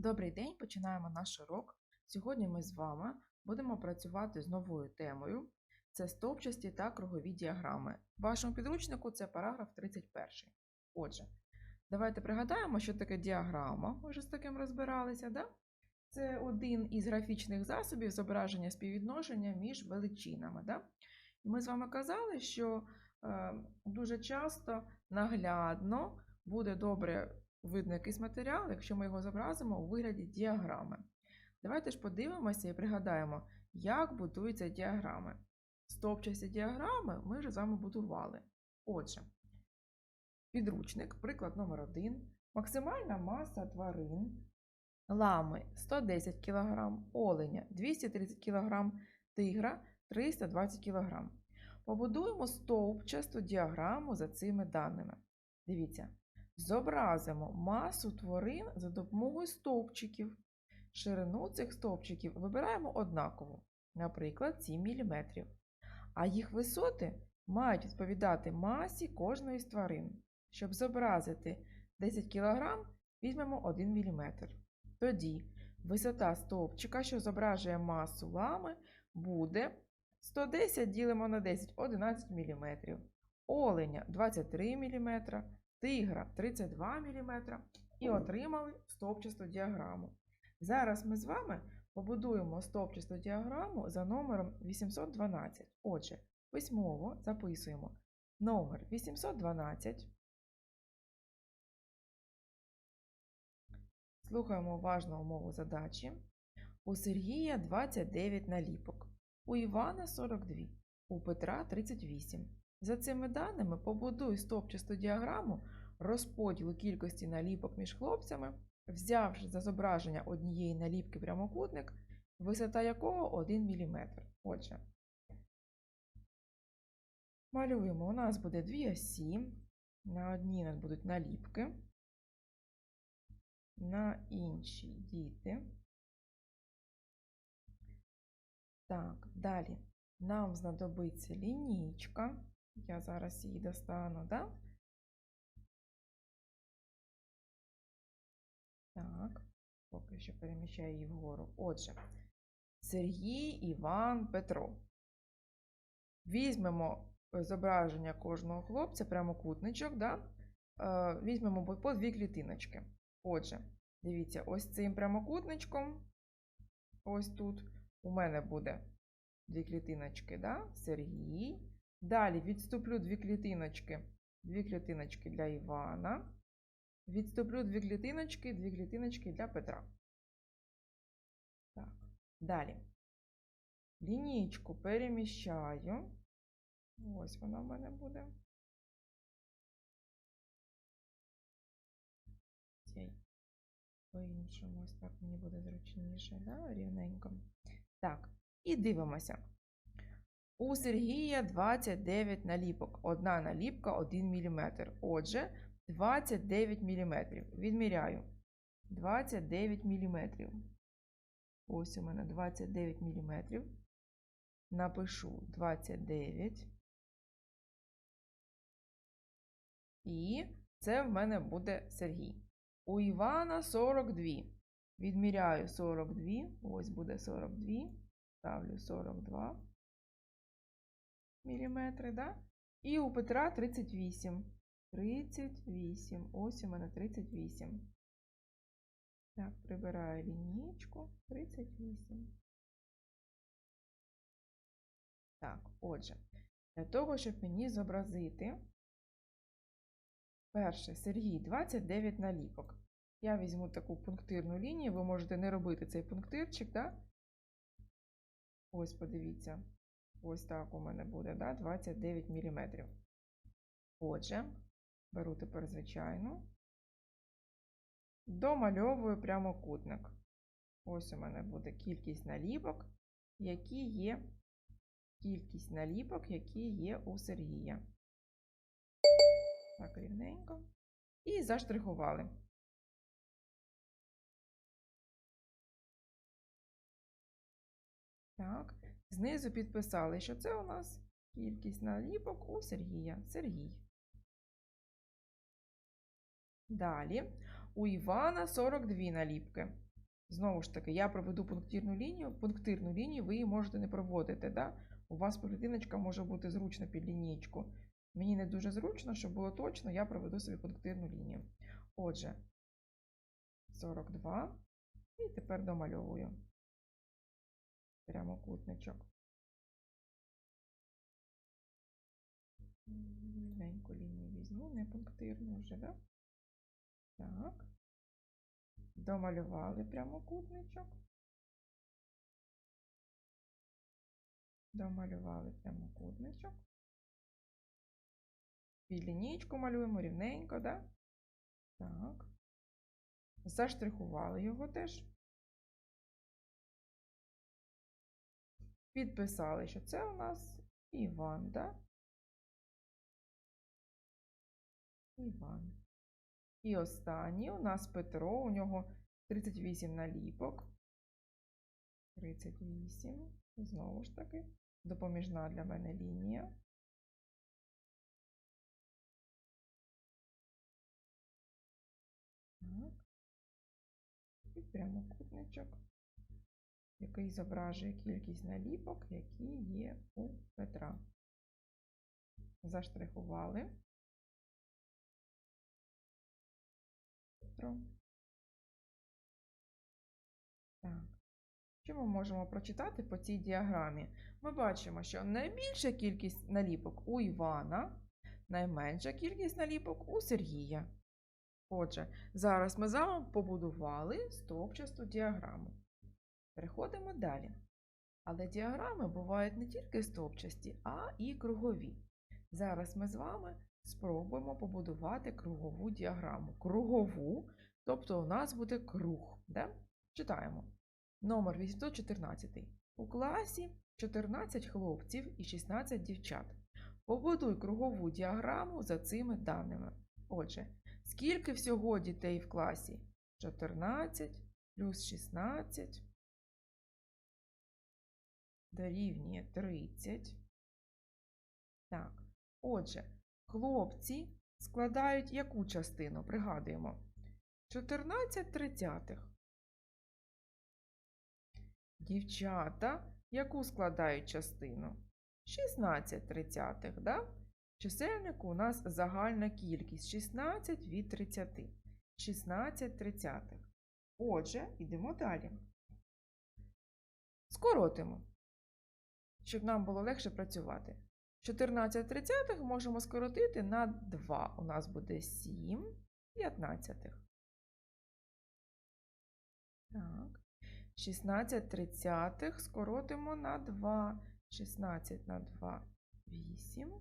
Добрий день, починаємо наш урок. Сьогодні ми з вами будемо працювати з новою темою. Це стовпчасті та кругові діаграми. В вашому підручнику це параграф 31. Отже, давайте пригадаємо, що таке діаграма. Ми вже з таким розбиралися, да? Це один із графічних засобів зображення співвідношення між величинами. Да? Ми з вами казали, що е, дуже часто наглядно буде добре видно якийсь матеріал, якщо ми його зобразимо у вигляді діаграми. Давайте ж подивимося і пригадаємо, як будуються діаграми. Стовпчасті діаграми ми вже з вами будували. Отже, підручник, приклад номер 1 Максимальна маса тварин, лами 110 кг, оленя 230 кг, тигра 320 кг. Побудуємо стовпчасту діаграму за цими даними. Дивіться, Зобразимо масу тварин за допомогою стовпчиків. Ширину цих стовпчиків вибираємо однаково, наприклад, 7 мм. А їх висоти мають відповідати масі кожної з тварин. Щоб зобразити 10 кг, візьмемо 1 мм. Тоді висота стовпчика, що зображує масу лами, буде 110 ділимо на 10 11 мм. Оленя 23 мм тигра 32 мм і отримали стовпчасту діаграму. Зараз ми з вами побудуємо стовпчасту діаграму за номером 812. Отже, письмово записуємо номер 812. Слухаємо уважно умову задачі. У Сергія 29 наліпок, у Івана 42, у Петра 38. За цими даними побудуй стовпчасту діаграму розподілу кількості наліпок між хлопцями, взявши за зображення однієї наліпки прямокутник, висота якого 1 мм. Отже, малюємо, у нас буде дві осі, на одній у нас будуть наліпки, на іншій діти. Так, далі нам знадобиться лінійка. Я зараз її достану, да? Так, поки що переміщаю її вгору. Отже, Сергій, Іван, Петро. Візьмемо зображення кожного хлопця, прямокутничок, да? Е, візьмемо по дві клітиночки. Отже, дивіться, ось цим прямокутничком, ось тут, у мене буде дві клітиночки, да? Сергій. Далі відступлю дві клітиночки, дві клітиночки для Івана. Відступлю дві клітиночки, дві клітиночки для Петра. Так, далі. Лінійку переміщаю. Ось вона в мене буде. По-іншому, ось так мені буде зручніше, да? рівненько. Так, і дивимося. У Сергія 29 наліпок. Одна наліпка 1 мм. Отже, 29 мм. Відміряю. 29 мм. Ось у мене 29 мм. Напишу 29. І це в мене буде Сергій. У Івана 42. Відміряю 42. Ось буде 42. Ставлю 42 мм, да? І у Петра 38. 38. Ось у мене 38. Так, прибираю лінійку. 38. Так, отже, для того, щоб мені зобразити, перше, Сергій 29 наліпок. Я візьму таку пунктирну лінію, ви можете не робити цей пунктирчик, так? Ось, подивіться. Ось так у мене буде, да? 29 мм. Отже, беру тепер звичайну, домальовую прямокутник. Ось у мене буде кількість наліпок, які є кількість наліпок, які є у Сергія. Так, рівненько. І заштрихували. Так, знизу підписали, що це у нас кількість наліпок у Сергія. Сергій. Далі у Івана 42 наліпки. Знову ж таки, я проведу пунктирну лінію. Пунктирну лінію ви її можете не проводити. Да? У вас поведіночка може бути зручна під лінієчку. Мені не дуже зручно, щоб було точно, я проведу собі пунктирну лінію. Отже, 42. І тепер домальовую прямокутничок. Рівненьку лінію візьму, не пунктирну вже, да? Так. Домалювали прямокутничок. Домалювали прямокутничок. Під лінійку малюємо рівненько, да? Так. Заштрихували його теж. Підписали, що це у нас Іван, да? Іван. І останній у нас Петро, у нього 38 наліпок. 38. Знову ж таки, допоміжна для мене лінія. Так. І прямокутничок, який зображує кількість наліпок, які є у Петра. Заштрихували. Петро. Так. Що ми можемо прочитати по цій діаграмі? Ми бачимо, що найбільша кількість наліпок у Івана, найменша кількість наліпок у Сергія. Отже, зараз ми з вами побудували стовпчасту діаграму. Переходимо далі. Але діаграми бувають не тільки стовпчасті, а і кругові. Зараз ми з вами спробуємо побудувати кругову діаграму. Кругову, тобто у нас буде круг. Да? Читаємо. Номер 814. У класі 14 хлопців і 16 дівчат. Побудуй кругову діаграму за цими даними. Отже, скільки всього дітей в класі? 14 плюс 16 дорівнює 30. Так, отже, хлопці складають яку частину? Пригадуємо. 14 тридцятих. Дівчата яку складають частину? 16 тридцятих, да? Чисельнику у нас загальна кількість 16 від 30. 16 тридцятих. Отже, йдемо далі. Скоротимо, щоб нам було легше працювати. 14 тридцятих можемо скоротити на 2. У нас буде 7 п'ятнадцятих. Так. 16 тридцятих скоротимо на 2. 16 на 2 8.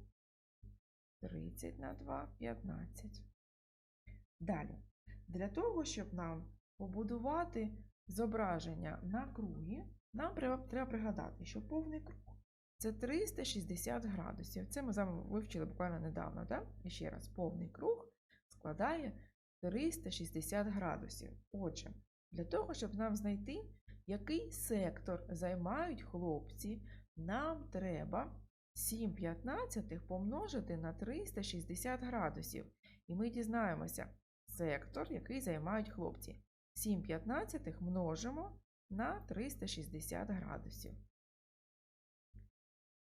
30 на 2 15. Далі. Для того, щоб нам побудувати зображення на кругі, нам треба пригадати, що повний круг це 360 градусів. Це ми з вами вивчили буквально недавно. Да? І ще раз, повний круг складає 360 градусів. Отже, для того, щоб нам знайти, який сектор займають хлопці, нам треба 7 п'ятнадцятих помножити на 360 градусів. І ми дізнаємося сектор, який займають хлопці. 7 п'ятнадцятих множимо на 360 градусів.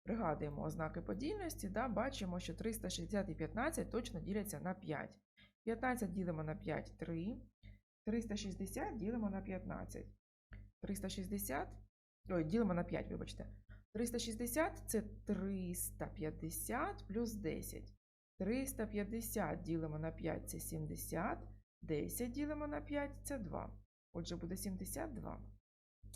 Пригадуємо ознаки подільності, да, бачимо, що 360 і 15 точно діляться на 5. 15 ділимо на 5 3. 360 ділимо на 15. 360, ой, ділимо на 5, вибачте. 360 це 350 плюс 10. 350 ділимо на 5 це 70. 10 ділимо на 5 це 2. Отже, буде 72.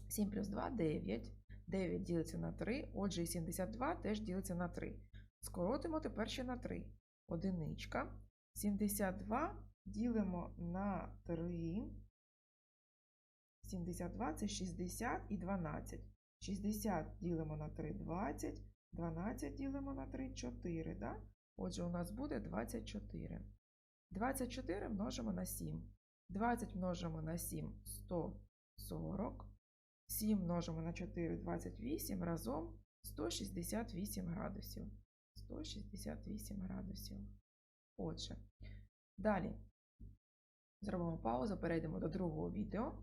7 плюс 2 9. 9 ділиться на 3, отже, і 72 теж ділиться на 3. Скоротимо тепер ще на 3. Одиничка. 72 ділимо на 3. 72 це 60 і 12. 60 ділимо на 3 20. 12 ділимо на 3 4. Да? Отже, у нас буде 24. 24 множимо на 7. 20 множимо на 7 140. 7 множимо на 4 28 разом 168 градусів. 168 градусів. Отже, далі зробимо паузу, перейдемо до другого відео.